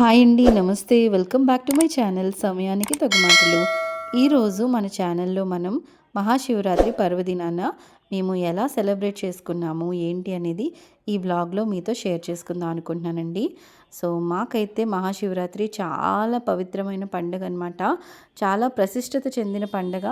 Hi అండి నమస్తే. Welcome back to my channel సమయానికి తగు మాటలు ఈరోజు మన ఛానల్లో మనం మహాశివరాత్రి పర్వదినాన మేము ఎలా సెలబ్రేట్ చేసుకున్నాము ఏంటి అనేది ఈ బ్లాగ్లో మీతో షేర్ చేసుకుందాం అనుకుంటున్నానండి. సో మాకైతే మహాశివరాత్రి చాలా పవిత్రమైన పండుగ అనమాట చాలా ప్రతిష్టత చెందిన పండుగ.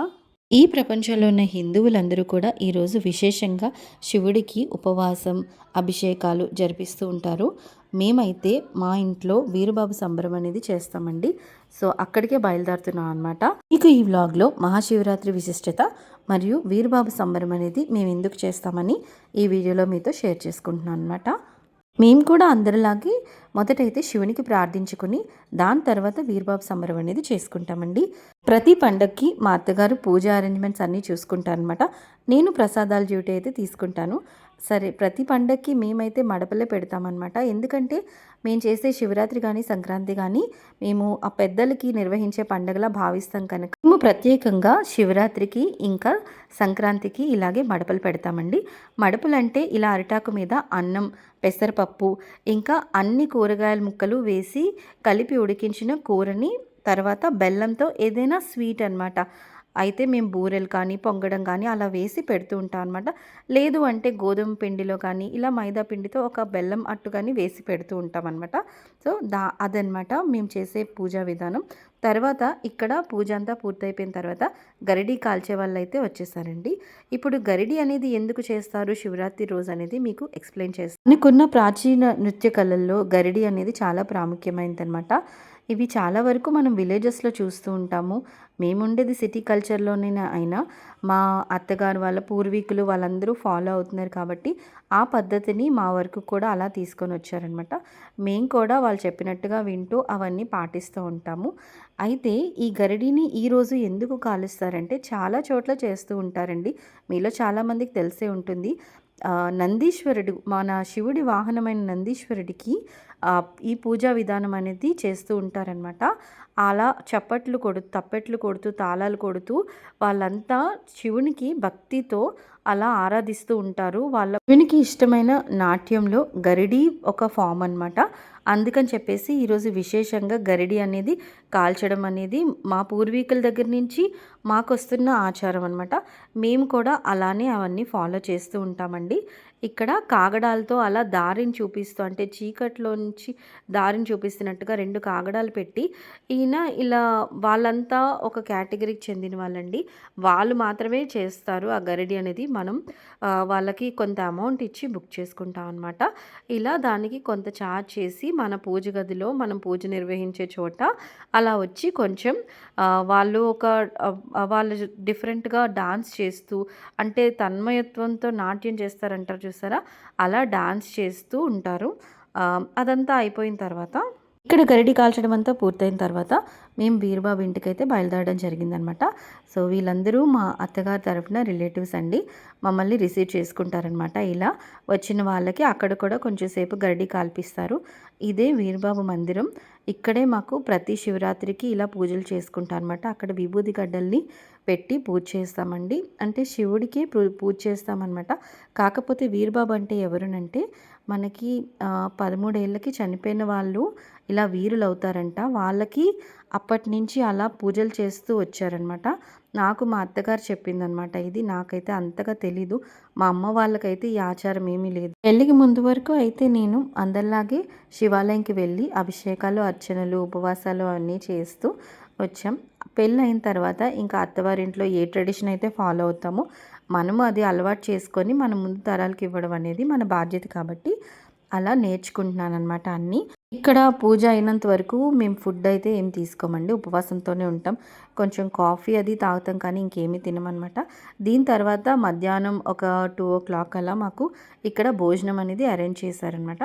ఈ ప్రపంచంలో ఉన్న హిందువులందరూ కూడా ఈరోజు విశేషంగా శివుడికి ఉపవాసం అభిషేకాలు జరిపిస్తూ ఉంటారు. మేమైతే మా ఇంట్లో వీరుబాబు సంబరం అనేది చేస్తామండి. సో అక్కడికే బయలుదేరుతున్నాం అనమాట మీకు ఈ వ్లాగ్లో మహాశివరాత్రి విశిష్టత మరియు వీరుబాబు సంబరం అనేది మేము ఎందుకు చేస్తామని ఈ వీడియోలో మీతో షేర్ చేసుకుంటున్నాను అనమాట మేము కూడా అందరిలాగే మొదటైతే శివునికి ప్రార్థించుకుని దాని తర్వాత వీరబాబు సంబరం అనేది చేసుకుంటామండి. ప్రతి పండగకి మా అత్తగారు పూజ అరేంజ్మెంట్స్ అన్నీ చూసుకుంటారనమాట నేను ప్రసాదాల డ్యూటీ అయితే తీసుకుంటాను. సరే ప్రతి పండగకి మేమైతే మడపలే పెడతామన్నమాట. ఎందుకంటే మేము చేసే శివరాత్రి కానీ సంక్రాంతి కానీ మేము ఆ పెద్దలకి నిర్వహించే పండగలా భావిస్తాం కనుక మేము ప్రత్యేకంగా శివరాత్రికి ఇంకా సంక్రాంతికి ఇలాగే మడపలు పెడతామండి. మడపలు అంటే ఇలా అరిటాకు మీద అన్నం పెసరపప్పు ఇంకా అన్ని కూరగాయల ముక్కలు వేసి కలిపి ఉడికించిన కూరని తర్వాత బెల్లంతో ఏదైనా స్వీట్ అనమాట అయితే మేము బూరెలు కానీ పొంగడం కానీ అలా వేసి పెడుతూ ఉంటాం అనమాట లేదు అంటే గోధుమ పిండిలో కానీ ఇలా మైదా పిండితో ఒక బెల్లం అట్టు కానీ వేసి పెడుతూ ఉంటాం అనమాట సో దా అదనమాట మేము చేసే పూజా విధానం. తర్వాత ఇక్కడ పూజ అంతా పూర్తయిపోయిన తర్వాత గరిడి కాల్చే వాళ్ళు అయితే వచ్చేసారండి. ఇప్పుడు గరిడి అనేది ఎందుకు చేస్తారు? శివరాత్రి రోజు అనేది మీకు ఎక్స్ప్లెయిన్ చేస్తాను కొన్న ప్రాచీన నృత్య కళల్లో గరిడి అనేది చాలా ప్రాముఖ్యమైనది అనమాట ఇవి చాలా వరకు మనం విలేజెస్లో చూస్తూ ఉంటాము. మేముండేది సిటీ కల్చర్లోనే అయినా మా అత్తగారు వాళ్ళ పూర్వీకులు వాళ్ళందరూ ఫాలో అవుతున్నారు కాబట్టి ఆ పద్ధతిని మా వరకు కూడా అలా తీసుకొని వచ్చారనమాట. మేము కూడా వాళ్ళు చెప్పినట్టుగా వింటూ అవన్నీ పాటిస్తూ ఉంటాము. అయితే ఈ గరిడిని ఈరోజు ఎందుకు కాలుస్తారంటే చాలా చోట్ల చేస్తూ ఉంటారండి. మీలో చాలామందికి తెలిసే ఉంటుంది. నందీశ్వరుడు మన శివుడి వాహనమైన నందీశ్వరుడికి ఈ పూజా విధానం అనేది చేస్తూ ఉంటారనమాట అలా చప్పట్లు కొడు తప్పెట్లు కొడుతూ తాళాలు కొడుతూ వాళ్ళంతా శివునికి భక్తితో అలా ఆరాధిస్తూ ఉంటారు. వాళ్ళ శివునికి ఇష్టమైన నాట్యంలో గరిడి ఒక ఫామ్ అనమాట అందుకని చెప్పేసి ఈరోజు విశేషంగా గరిడి అనేది కాల్చడం అనేది మా పూర్వీకుల దగ్గర నుంచి మాకు వస్తున్న ఆచారం అనమాట మేము కూడా అలానే అవన్నీ ఫాలో చేస్తూ ఉంటామండి. ఇక్కడ కాగడాలతో అలా దారిని చూపిస్తూ అంటే చీకట్లోంచి దారిని చూపిస్తున్నట్టుగా రెండు కాగడాలు పెట్టి ఈయన ఇలా వాళ్ళంతా ఒక కేటగిరీకి చెందిన వాళ్ళండి. వాళ్ళు మాత్రమే చేస్తారు ఆ గరిడి అనేది. మనం వాళ్ళకి కొంత అమౌంట్ ఇచ్చి బుక్ చేసుకుంటాం అనమాట ఇలా దానికి కొంత ఛార్జ్ చేసి మన పూజ గదిలో మనం పూజ నిర్వహించే చోట అలా వచ్చి కొంచెం వాళ్ళు ఒక వాళ్ళు డిఫరెంట్గా డాన్స్ చేస్తూ అంటే తన్మయత్వంతో నాట్యం చేస్తారంటారు చూసారా? అలా డాన్స్ చేస్తూ ఉంటారు. అదంతా అయిపోయిన తర్వాత ఇక్కడ గరిడి కాల్చడం అంతా పూర్తయిన తర్వాత మేము వీరబాబు ఇంటికైతే బయలుదేరడం జరిగిందనమాట. సో వీళ్ళందరూ మా అత్తగారి తరఫున రిలేటివ్స్ అండి మమ్మల్ని రిసీవ్ చేసుకుంటారనమాట ఇలా. వచ్చిన వాళ్ళకి అక్కడ కూడా కొంచెంసేపు గరిడి కాల్పిస్తారు. ఇదే వీరబాబు మందిరం. ఇక్కడే మాకు ప్రతి శివరాత్రికి ఇలా పూజలు చేసుకుంటారనమాట. అక్కడ విభూది గడ్డల్ని పెట్టి పూజ చేస్తామండి. అంటే శివుడికి పూజ చేస్తామన్నమాట. కాకపోతే వీరబాబు అంటే ఎవరునంటే మనకి పదమూడేళ్ళకి చనిపోయిన వాళ్ళు ఇలా వీరులు అవుతారంట వాళ్ళకి అప్పటి నుంచి అలా పూజలు చేస్తూ వచ్చారనమాట నాకు మా అత్తగారు చెప్పిందనమాట ఇది నాకైతే అంతగా తెలీదు. మా అమ్మ వాళ్ళకైతే ఈ ఆచారం ఏమీ లేదు. పెళ్ళికి ముందు వరకు అయితే నేను అందరిలాగే శివాలయంకి వెళ్ళి అభిషేకాలు అర్చనలు ఉపవాసాలు అన్నీ చేస్తూ వచ్చాం. పెళ్ళి అయిన తర్వాత ఇంకా అత్తవారింట్లో ఏ ట్రెడిషన్ అయితే ఫాలో అవుతామో మనము అది అలవాటు చేసుకొని మన ముందు తరాలకి ఇవ్వడం అనేది మన బాధ్యత కాబట్టి అలా నేర్చుకుంటున్నాను అనమాట అన్నీ. ఇక్కడ పూజ అయినంత వరకు మేము ఫుడ్ అయితే ఏం తీసుకోమండి ఉపవాసంతోనే ఉంటాం. కొంచెం కాఫీ అది తాగుతాం కానీ ఇంకేమీ తినమనమాట దీని తర్వాత మధ్యాహ్నం ఒక టూ ఓ క్లాక్ అలా మాకు ఇక్కడ భోజనం అనేది అరేంజ్ చేశారనమాట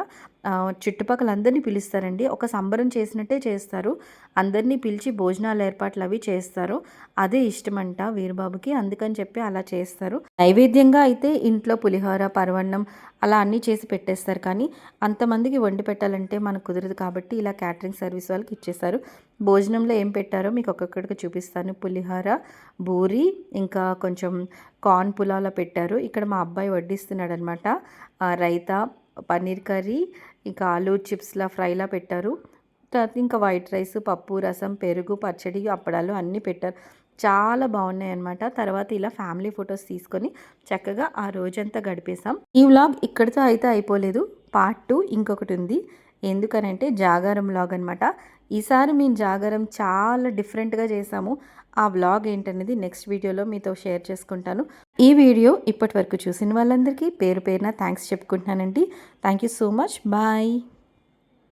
చుట్టుపక్కల అందరినీ పిలుస్తారండి. ఒక సంబరం చేసినట్టే చేస్తారు. అందరినీ పిలిచి భోజనాలు ఏర్పాట్లు అవి చేస్తారు. అదే ఇష్టమంట వీరబాబుకి అందుకని చెప్పి అలా చేస్తారు. నైవేద్యంగా అయితే ఇంట్లో పులిహోర పరవన్నం అలా అన్నీ చేసి పెట్టేస్తారు. కానీ అంతమందికి వండి పెట్టాలంటే మనకు కుదరదు కాబట్టి ఇలా క్యాటరింగ్ సర్వీస్ వాళ్ళకి ఇచ్చేస్తారు భోజనంలో ఏం పెట్టారో మీకు ఒక్కొక్కడికి చూపిస్తాను. పులిహోర బూరి ఇంకా కొంచెం కార్న్ పులాలో పెట్టారు. ఇక్కడ మా అబ్బాయి వడ్డిస్తున్నాడు అనమాట రైతా పన్నీర్ కర్రీ ఇంకా ఆలూ చిప్స్లా ఫ్రైలా పెట్టారు. తర్వాత ఇంకా వైట్ రైస్ పప్పు రసం పెరుగు పచ్చడి అప్పడాలు అన్నీ పెట్టారు. చాలా బాగున్నాయి అనమాట తర్వాత ఇలా ఫ్యామిలీ ఫొటోస్ తీసుకొని చక్కగా ఆ రోజంతా గడిపేసాం ఈ వ్లాగ్ ఇక్కడితో అయితే అయిపోలేదు. పార్ట్ టూ ఇంకొకటి ఉంది. ఎందుకనంటే జాగారం వ్లాగ్ అనమాట ఈసారి మేము జాగారం చాలా డిఫరెంట్గా చేసాము. ఆ వ్లాగ్ ఏంటనేది నెక్స్ట్ వీడియోలో మీతో షేర్ చేసుకుంటాను. ఈ వీడియో ఇప్పటి వరకు చూసిన వాళ్ళందరికీ పేరు పేరున thanks చెప్పుకుంటున్నానండి. Thank you so much bye